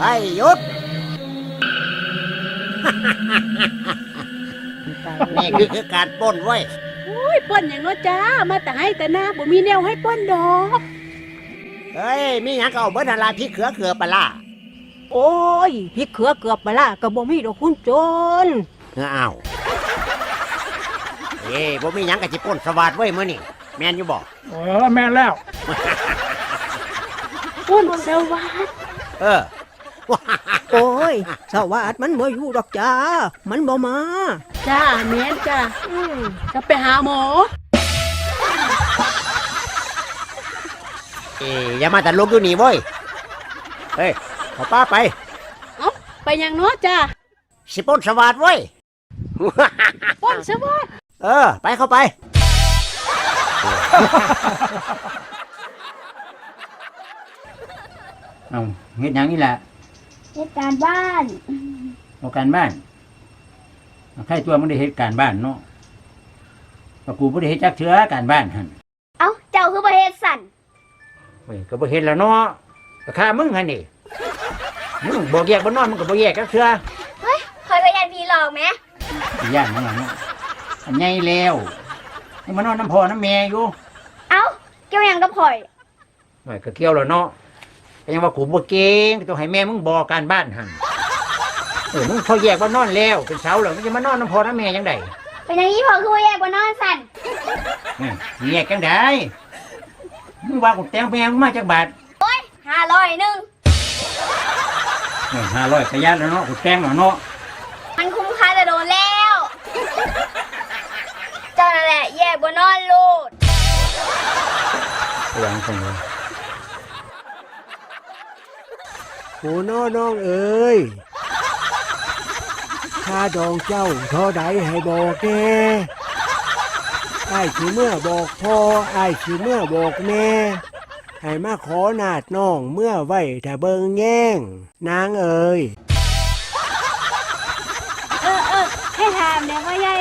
ไอ้หยุด นี่คือคือการปล้นไว้ยโอ้ยป้นอย่างเน้อจ้า มาแต่ให้แต่หน้าบ่มีแนวให้ป้นดอก เฮ้ย มีหยังก็เอาเบิดนาลาพี่เขือเขือปลาล่าโอ้ยพริกเขือเกือบไปละก็บ่มีดอกคุณโจรอ้าวเอ้ยบ่มีหยังก็สิปล้นสวัสดไว้ยมื้อนี่แม่นอยู่บ่เออแม่นแล้วป้นสวัสดเออ โอ้ยสวัสดมันบ่อยู่ดอกจ้า มันบ่มา จ้าแม่นจ้าอืมจะไปหาหมอ เอ้ยอย่ามาแต่ลกอยู่นี่เว้ย เฮ้ยขอป้าไป เอ้าไปอย่างเน้อจ้าสิปล้นสวัสดไว้ย ป้นสวัสดเออ ไปเข้าไป เอาเฮ็ดหยังนี่แหละ เหตุการณ์บ้านเอาการบ้านเอาใครตัวมันได้เฮ็ดการบ้านเนาะแต่กูบ่ได้เฮ็ดจักเทื่อการบ้านหั่นเอ้าเจ้าคือประเฮ็ดสั่นเฮ้ยก็บ่เฮ็ดแล้วเนาะก็ค่ามึงหั่นนี่มึงบอกแยกบ่นอนมึงก็บ่แยกจักเทื่อเฮ้ยคอยพยานพีหลอกไหมสิย่านมันหยังเนาะอันใหญ่แล้วยังมานอนน้ำพ่อน้ำแม่อยู่ เอ้าเกี่ยวหยังกับข่อยเฮ้ยก็เกี่ยวแล้วเนาะก็ ยังว่ากูบ่เก่งก็ต้องให้แม่มึงบอกการบ้านหั่นเออมึงพอแยกบ่นอนแล้วเป็นเสาแล้วมึงจะมานอนน้ำพ่อน้ำแม่จังไดเป็นอย่างนี้พอคือว่าแยกบนนอนสั่นอืมแยกกันได้มึงว่ากูแต่งแพงมาจากบาทห้าร้อยหนึ่งห้าร้อยขยันแล้วเนาะกูแต่งแล้วเนาะมันคุ้มค่าจะโดนแล้ว เจ้านั่นแหละแยกบนนอนลูดวางตรงเลย โอน้อน้องเอ๋ยค่าดองเจ้าเท่าใดให้บอกแน่ไอ้ายสิเมื่อบอกพ่อไอ้ายสิเมื่อบอกแม่ให้มาขอนาดน้องเมื่อไหว้ถ้าเบิงแย่ง นางเอ๋ยเออเออให้หามเนี่ยพ่อใหญ่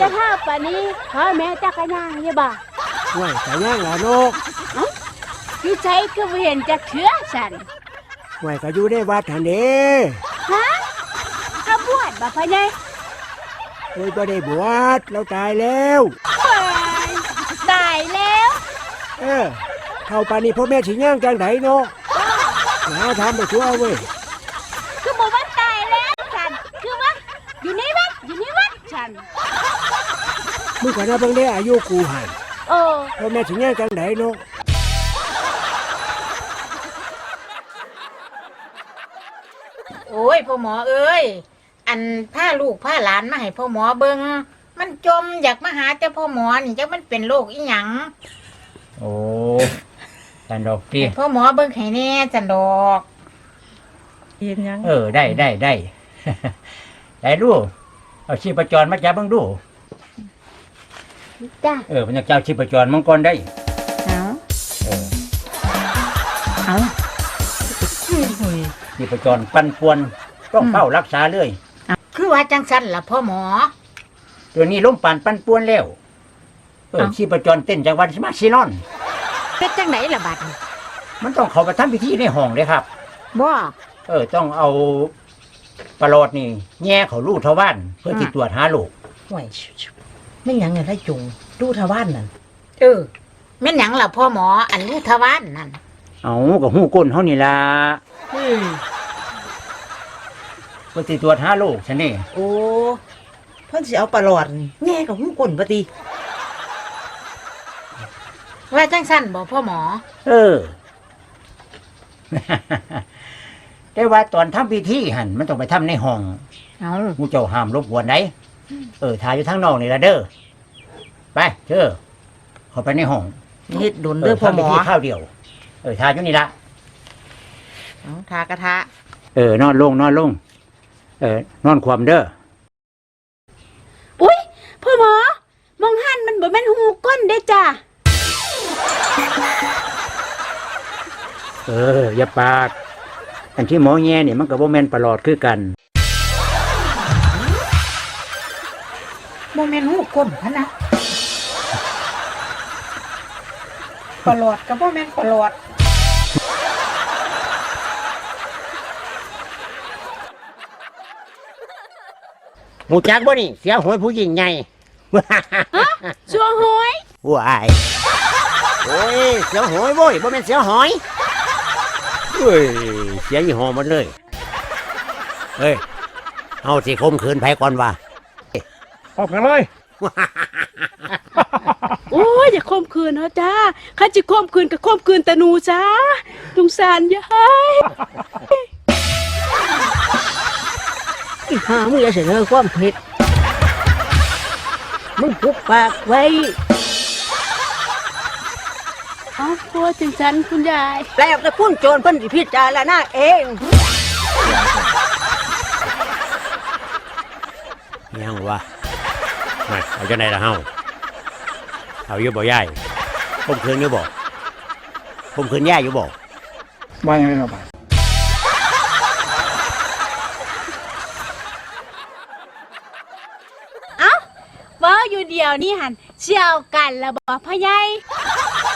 จะท่าป่านนี้พ่อแม่จักรยานยี่บ่าไว้แต่ย่างละนกอยู่ใจก็บ่เห็นจะเถือสัน ไว้ก็อยู่ในวัดทันเด้ฮะถ้าบวชบ่พ่อใหญ่โอ้ยบ่ได้บวชเราตายแล้ว เฮ้ยตายแล้วเออเข้าปานนี้พ่อแม่สิย่างจังไดเนาะหาทำไปทั่วเว้ยคือบอกว่าตายแล้วสันคือว่าอยู่ในวัดอยู่ในวัดสัน มึงก็น่าเบิ่งได้อายุกูหันโอ้พ่อแม่สิย่างจังไดเนาะ โอ้ยพ่อหมอเอ้ย อันผ้าลูกผ้าหลานมาให้พ่อหมอเบิงมันจมอยากมาหาแต่พ่อหมอนี่จักมันเป็นโรคอีหยังโอ้กันดอกตีให้พ่อหมอเบิงให้แน่จันดอก เห็นยัง เออได้ได้ได้ ได้ดูเอาชีพจรมาจับเบิ่งดู จ้าเออมันจะเจ้าชีพจรมังกรได้ เอาเออ เอา ชีพจรปั่นป่วนต้องเฝ้ารักษาเลย คือว่าจังสันล่ะพ่อหมอ ตัวนี้ล้มป่านปั่นป่วนแล้วเออเอ้า ชีพจรเต้นจากวันสมาชินอน เป็นจังไหนล่ะบัดนี้มันต้องเข้าไปทำพิธีในห้องเลยครับ บ่เออ ต้องเอาปลอดนี่แง่เขาลูกทวารเพื่อที่ตรวจหาลูกห่วยไม่หยังไงถ้าจุงดูทวานนั่นเออแม่นหยังล่ะพ่อหมออันลูกทวารนั่น เอากับหูก้นเขานี่ล่ะเฮ้ยเพื่อที่ตรวจหาลูกฉันนี่โอ้เพิ่นสิเอาปลาหลอดนี่แง่กับหูก้นปฏิว่าจังสันบ่พ่อหมอ เออแต่ว่าตอนทำพิธีหันมันต้องไปทำในห้องเอามูเจ้าห้ามรบกวนไหนเออถ่ายอยู่ทั้งนอกนี่ละเด้อไปเชิญเข้าไปในห้องเฮ็ดโดนเด้อพ่อหมอทำพิธีข้าวเดียว เออถ่ายอยู่นี่ละเอาทากระทะ เออนอนลงนอนลง เออนอนความเด้ออุ้ยพ่อหมอ มองหันมันบ่แม่นหูก้นเด้จ้าเออ อย่าปาก อันที่หมอแง่นี่มันกับโบแมนประหลอดคือกันโมเมนหูก้นพะนะปลาหลอดกับโมเมนปลาหลอด หูจักบ่นี่ เสียหวยผู้หญิงใหญ่ชัวหวยว้ายโอ้ย เสียหวยโว้ยบ่แม่นเสียหอยเฮ้ย เสียยี่ห้อหมดเลย เฮ้ย เอาสิคมคืนไผก่อนว่าพร้อมกันเลย โอ้ยอย่าข่มขืนเนาะจ้าข้าจะข่มขืนกับข่มขืนแต่หนูจ้าสงสารยาย อีหามึงอย่าเสนอความผิดมึงปุบปากไว้เอาพวจังฉันคุณยาย แล้วแต่คุณโจรเพิ่นสิพิจารณาเองยังวะไม่เอาจะไหนละเฮาเอาอยู่บ่ย่ายคมคืนอยู่บ่คมคืนย่ายอยู่บ่ว่ายังไงครับ ยู่เดียวนี่หันเชี่ยวกันละบอกพ่อใหญ่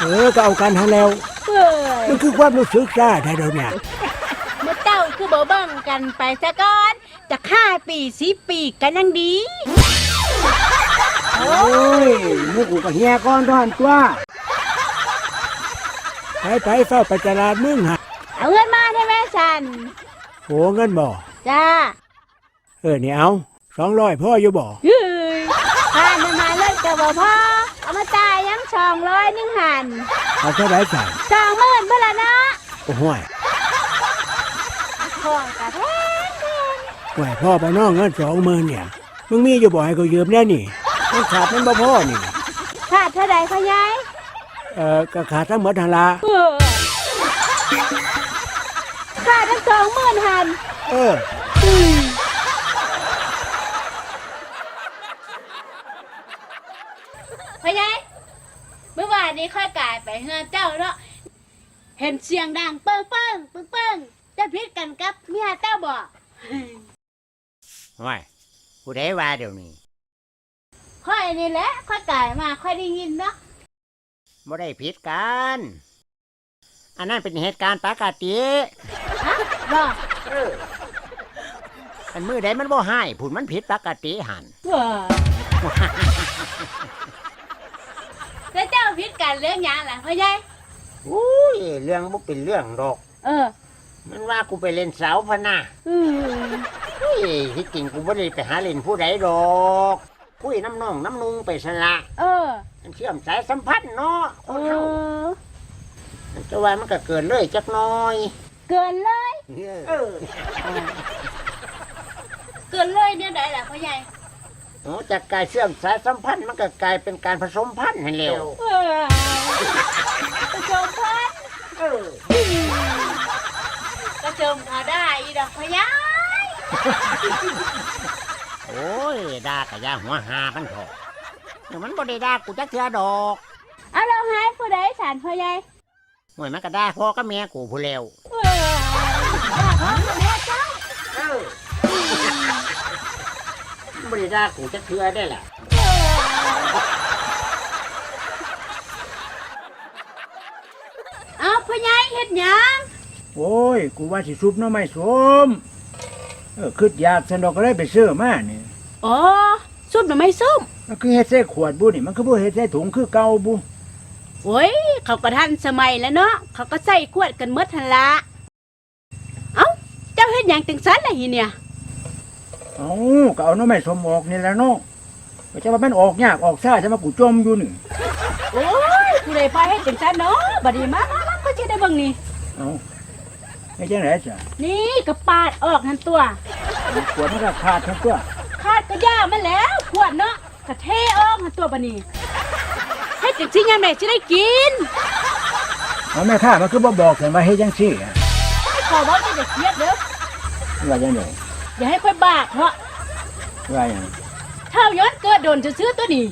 เออก็เอากันทันแล้วเอ้ยมันคือความรู้สึกซ่าแท้เดี๋ยวเนี่ยเมื่อเจ้าคือบ่เบิ่งกันไปซะก่อน จะห้าปีสิปีกันยังดี โอ้ยมุกกูก็เฮียก้อนทอนตัวไปไปเฝ้าไปตลาดมึงฮะเอาเงินมาได้ไหมฉันโหเงินบ่จ้า เออนี่เอาสองร้อยพ่ออยู่บ่ เฮ้ยข้าน้ำมาเลิ กกับบ่พ่อเอามาจ่ายยังสองร้อยหนึ่งหันเอาเท่าไหร่สั่งสองหมื่นเมื่อละนะโอ้โหยของกระแทกไหวพ่อไปน้องเงินสองหมื่นเนี่ยมึงมีอยู่บ่ให้กูยืมแน่นี่มันขาดมันบ่พ่อนี่ขาดเท่าใดพ่อใหญ่เออก็ขาดทั้งหมดทันละเออขาดทั้งสองหมื่นหันเออ พ่อใหญ่ เมื่อวานนี้ค่อยกลายไปเฮือนเจ้าเนาะเห็นเสียงดังเปิ้งเปิ้งเปิ้งเปิ้งจะพิดกันกับเมียเจ้าบ่ไม่ผู้ใดว่าเดี๋ยวนี้ค่อยนี่แหละค่อยกลายมาค่อยได้ยินเนาะบ่ได้ผิดกันอันนั้นเป็นเหตุการณ์ปกติฮะบ่อันมือใดมันบ่ให้ผุนมันผิดปกติหันว้าแล้ว เจ้าพิดกันเรื่องหยังล่ะพ่อใหญ่อุ้ยเรื่องบ่เป็นเรื่องดอก เออมันว่ากูไปเล่นเสาพะนะอืมเฮ้ยที่จริงกูบ่ได้ไปหาเล่นผู้ใดดอกคุยน้ำน้องน้ำนุงไปสละเออมันเชื่อมสายสัมพันธ์เนาะคเอนเฮาอแต่ว่ามันก็เกินเลยจักหน้อยเกินเลยเออเกินเลยเนี่ยได้ล่ะพ่อใหญ่ โอ้จากการเชื่อมสายสัมพันธ์มันก็กลายเป็นการผสมพันธุ์ให้เร็วเออผสมพันธุ์เออกระเจิมเขาได้อีดอกพะยายโอ้ยด่ากะยาหัวหากันเถอะเดี๋ยวมันบ่ได้ด่ากูจักเทื่อดอกเอาเราหายผู้ใดสารพะยายหน่วยมันก็ด่าพ่อกับแม่กูผู้แล้วเออว่าเขาแม่เจ้ามัน บ่ได้ด่ากูจักเทื่อได้ล่ะเอาพะยายเฮ็ดหยังโอ้ย กูว่าสิซุปหน้ำไม่สมเออคืดอยากสันดอกก็เลยไปซื้อมานี่อ๋อซุปหน่อไม้ส้มมันคือเฮ็ดใส่ขวดบุนี่มันคือบ่เฮ็ดใส่ถุงคือเก่าบุโอ้ย เขาก็ทันสมัยแล้วเนาะเขาก็ใส่ขวดกันหมดทันละเอ้าเจ้าเฮ็ดหยังจังซันล่ะหิเนี่ย เอ้าก็เอาหน้ำไม่สมออกนี่แหละเนาะก็จะว่ามันออกยากออกซ่าจะมากูจมอยู่นี่โอ้ยผู้ใดพาเฮ็ดจังซันเนาะบัดนี้มามามาก็สิได้เบิ่งนี่ เอ้าไม่จังไดจ้ะนี่ก็ปาดออกนั่นตัว ขวดมันก็ขาดทั้งตัวคาดก็ย่ามันแล้วขวดเนาะกระเทออกนั่นตัวบัดนี้ให้จังซี่ยามใดสิได้กินเอาแม่ค้ามันคือบ่บอกกันว่าเฮ็ดจังซี่อะให้ขอบอกจะได้เครียดเด้อว่าจังได๋ อย่าให้ค่อยบากเนาะว่าหยังเท่าย้อนเกิดโดนจะซื้อตัวนี้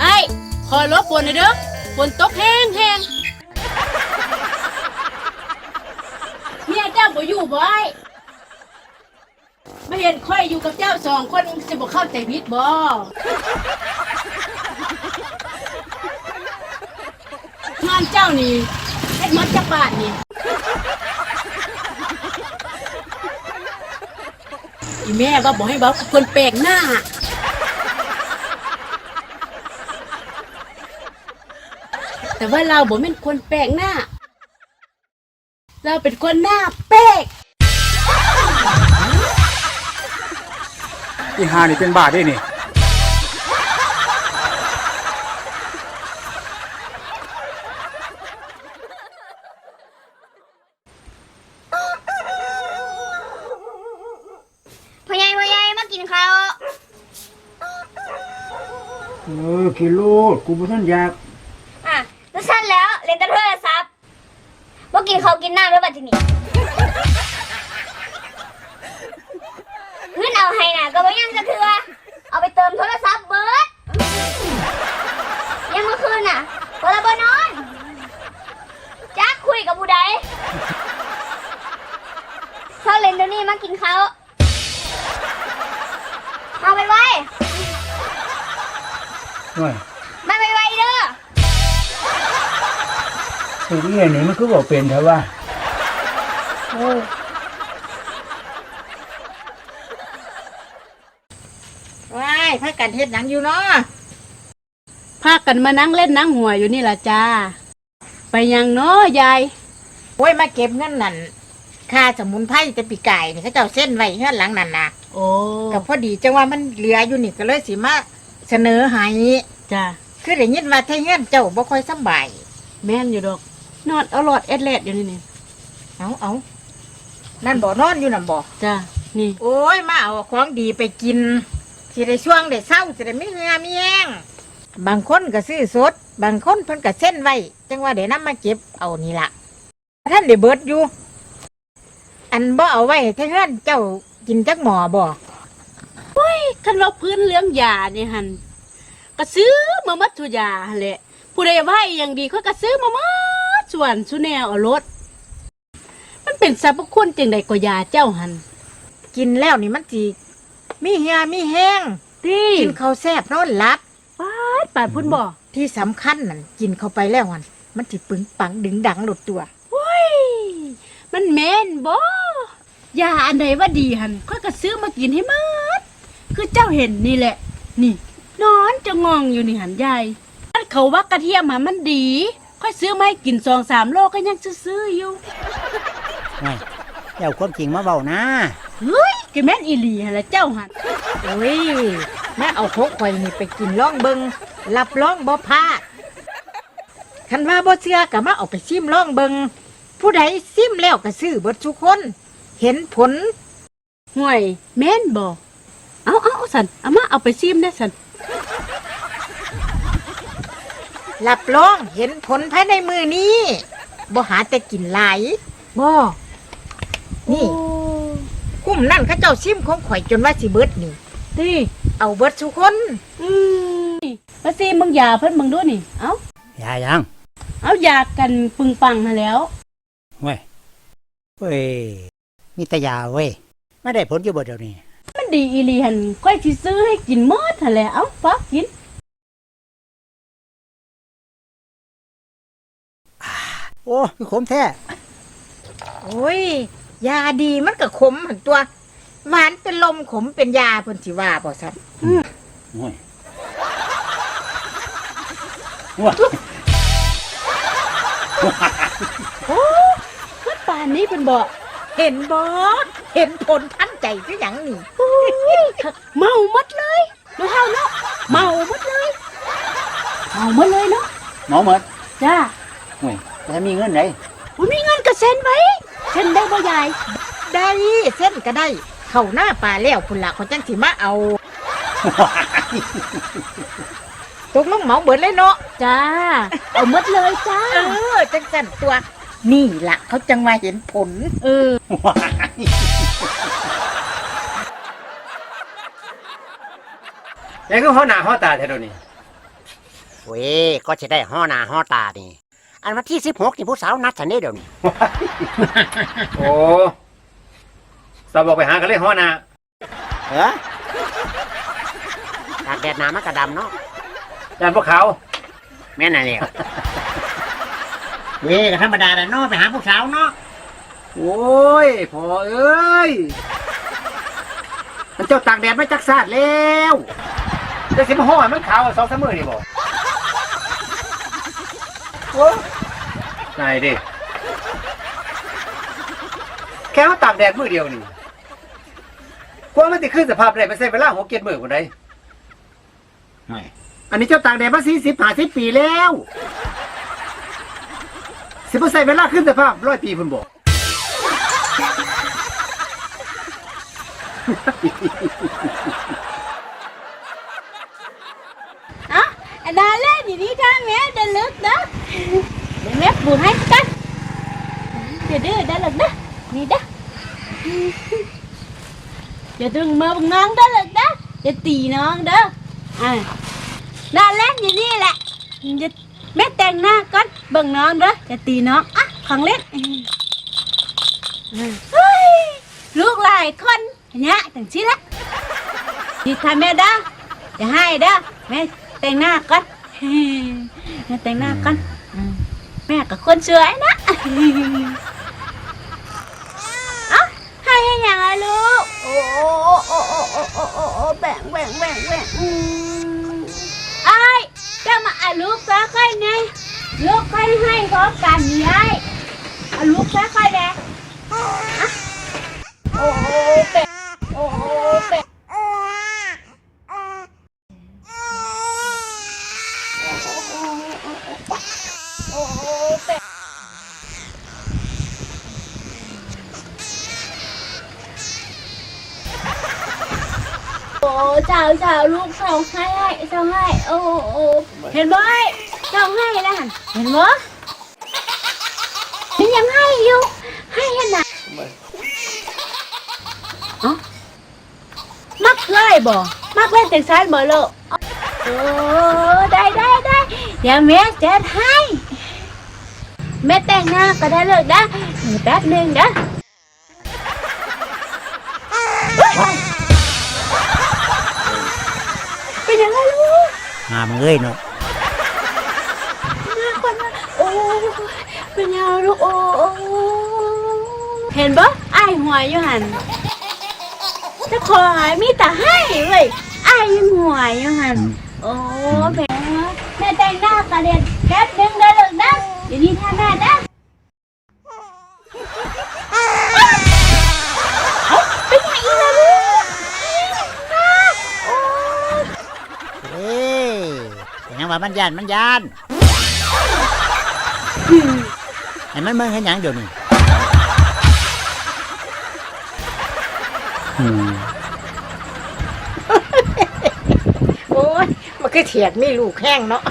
ไอ้ขอลบฝนหน่อยเด้อฝนตกแห้งแห้งเมียเจ้าบ่อยู่บ่ไอ้มา เห็นค่อยอยู่กับเจ้าสองคนจะบอกเข้าใจผิดบ่งานเจ้านี่เฮ็ดมัดจักบาทนี่อีแม่ว่าบอกให้บากับคนแปลกหน้าแต่ว่าเราบ่เป็นคนแปลกหน้า เราเป็นคนหน้าแปลก อีหานี่เป็นบาทได้นี่พ่อใหญ่พ่อใหญ่มากินข้าวเออกิโลดกูบ่ทันอยากอะแล้วสั้นแล้วเล่นแต่โทรศัพท์บ่กินข้าวกินน้ำแล้วบัดทีนี้ ก็บ่ยังจะเถื่อเอาไปเติมโทรศัพท์เบิดยังเมื่อคืนน่ะบ่ละบ่นอนจักคุยกับผู้ใดเช้าเล่นเดี๋ยวนี้มากินข้าวมาไวหน่อยๆมาไวๆเด้อไอ้เรื่องนี่มันคือบ่เป็นเถอะว่าว้ายพากั นเฮ็ดหยังอยู่เนาะพากันมานั่งเล่นนั่งหัวอยู่นี่ล่ะจ้า ไปยังเนาะยาย โอ้ยมาเก็บเงินนั่นค่าสมุนไพรแต่ปีไก่นี่เขาเจ้าเส้นไว้เฮือนหลังนั่นน่ะโอ้ก็พอดีจังว่ามันเหลืออยู่นี่ก็เลยสิมาเสนอให้จ้าคือได้ยินว่าไทเฮือนเจ้าบ่ค่อยสำบายแม่นอยู่ดอก นอนเอาหลอดเอ็ดแลดอยู่นี่นี่เอาเอานั่นบ่นอนอยู่นั่นบ่จ้านี่ โอ้ยมาเอาของดีไปกิน สิได้ช่วงได้เศร้าสิได้ไม่เหงื่อมีแห้งบางคนก็ซื้อสด บางคนเพิ่นก็เส้นไว้จังว่าเดี๋ยวนํมาเก็บเอานี่ล่ะท่านได้เบิดอยู่ อันบ่เอาไว้ถ้าเฮือนเจ้ากินจักหมอบ่คันว่าพื้นเรื่องยานี่หันก็ซื้อมามัดทุกยาหั่นแหละผู้ใดว่าอหย่างดีเขาก็ซื้อมามัดส่วนสุแนวเอารถมันเป็นสรรพคุณจังใดก็ยาเจ้าหัน กินแล้วนี่มันสิ มีเหือมีแห้งที่กินข้าวแซ่บนอนหลับปาดปาดพุ่นบ่ที่สำคัญนั่นกินเข้าไปแล้วมันมันสิปึงปังดึงดังหลดตัวมันแม่นบ่ยาอันใดว่าดีหันข้อยก็ซื้อมากินให้หมัดคือเจ้าเห็นนี่แหละ นี่ นอนจะงองอยู่นี่หันยายอันเขาว่ากระเทียมหามันดี ค่อยซื้อมาให้กินสองสามโลก็ยังซื้อๆอยู่ไม่เจ้าความจริงมาเบานะเฮ้ย แกแม่นอีหลีหั่นละเจ้าหันโอ้ยแม่เอาพกไข่นี่ไปกินล่องเบิงรับรองบ่พลาดคันว่าบ่เชื่อก็มาเอาไปซิมล่องเบิงผู้ใดซิมแล้วก็ซื้อเบิดทุกคน เห็นผลห่วยแม่นบ่เอาเอาเอาสันเอามาเอาไปซิมได้สันรับรองเห็นผลภายในมือนี้บ่หาแต่กินหลายบ่นี่ คุ้มนั่นเขาเจ้าซิมของข่อยจนว่าสิเบิดนี่ที่เอาเบิดทุกคน อืมมาซิมมึงยาเพิ่นมึงดูนี่ เอายายังเอายากันปึงปังมาแล้ว เว้ยเว้ยมีแต่ยาเว้ยไม่ได้ผลอยู่บ่เดี๋ยวนี้ มันดีอีหลีหันค่อยสิซื้อให้กินหมดหั่นแหละเอาฟักกิน โอ้คือขมแท้ โอ้ย ยาดีมันก็ขมหันตัว หวานเป็นลมขมเป็นยาเพิ่นสิว่าบ่ซั่นโอ้ยว้าคือป่านนี้เพิ่นบ่เห็นบ่เห็นผลทันใจคือหยังนี่เมาหมดเลยเนาะเฮาเนาะเมาหมดเลยเมาหมดเลยเนาะหมอหมดจ้าโอ้ยแต่ถ้ามีเงินไหนบ่มีเงินก็เซ็นไว้ เซ็นได้บ่ยาย ได้เส้นก็ได้ เข้าหน้าป่าแล้วพุ่นละเขาจังสิมาเอา ตกลงเหมาเบิดเลยเนาะจ้า เอาหมดเลยจ้า เออจังสั่นตัว นี่ล่ะเขาจังว่าเห็นผล เออ ยังคือหัวหน้าหัวตาแท้เดี๋ยวนี้ เว้ยก็จะได้ห่อหน้าห่อตานี่ อันวันที่สิบหกนี่ผู้สาวนัดฉันนี่เดี๋ยวนี้โอ้สาวบอกไปหากันเลยหัวหน้าเออตากแดดหนามันกระดำเนาะด้านพวกเขา แม่นอะไรเนี่ยนี่ก็ธรรมดาแหละเนาะไปหาผู้สาวเนาะโอ้ยพอเอ้ย มันเจ้าตากแดดมาจักซาดแล้วจะสิมาห่อให้มันขาวสองสามมือนี่บอกโอ้ นายดิแค่ว่าตากแดดมือเดียวนี่กว่ามันจะขึ้นสภาพได้ไปใส่เวลาหัวเกียรมือคนใดอันนี้เจ้าตากแดดมาสี่สิบห้าสิบปีแล้วสิบใส่เวลาขึ้นสภาพร้อยปีคุณบอก Đã lên thì đi ra mẹ đã lướt đó Để mẹ buồn hay cắt Để đưa đã lật đó Đi đó Để đừng mơ bằng non đó lật đó Để tì non đó À Đã lên thì đi lại Để mẹ tèn na con bằng non đó Để tì non á à, khoảng lên Lúc lại con Nhạ thằng chí lắm Thì thằng mẹ đó Để hai đó Mẹ แต่งหน้าก่อนแต่งหน้าก่อนแม่กับคนสวยนะอ้าให้ให้ยังไงลูกโอ้โอ้โอ้โอ้โอ้โอ้โอ้แบ่งแบ่งแบ่งแบ่งไอ้จะมาอาลูกก็ค่อยไงลูกค่อยให้พร้อมกันนี่ไอ้อาลูกก็ค่อยแดงโอ้แบ่ง โอ้เจ้าเจ้าลูกเจ้าให้เจ้าให้โอ้โอ้เห็นบ่เจ้าให้แล้วหันเห็นบ่มันยังให้อยู่ให้ขนาดเอ้ามักเลยบ่มักเล่นแต่ซ้ายบ่ลูกโอ้ได้ได้ได้เดี๋ยวแม่จัดให้แม่แต่งหน้าก็ได้เลยนะแป๊บหนึงนะามเอ้ยเนาะหน้าคนมาโอ้เป็นยังไงลูกโอ้โอ้เห็นปะไอ้ายหัวอยู่หันจะขอหายมีแต่ให้เว้ยไอ้ายยังหัวอยู่หันโอ้แม่แม่แต่งหน้ากระเด็นแป๊บหนึงได้เลยนะเดี๋ยวนี้ท่าแม่นะ มันยานมันยานไอ้มันมึงเห็นหยังเดี๋ยวนี้อืมโอ้ยมันคือเถียดมีลูกแห้งเนาะ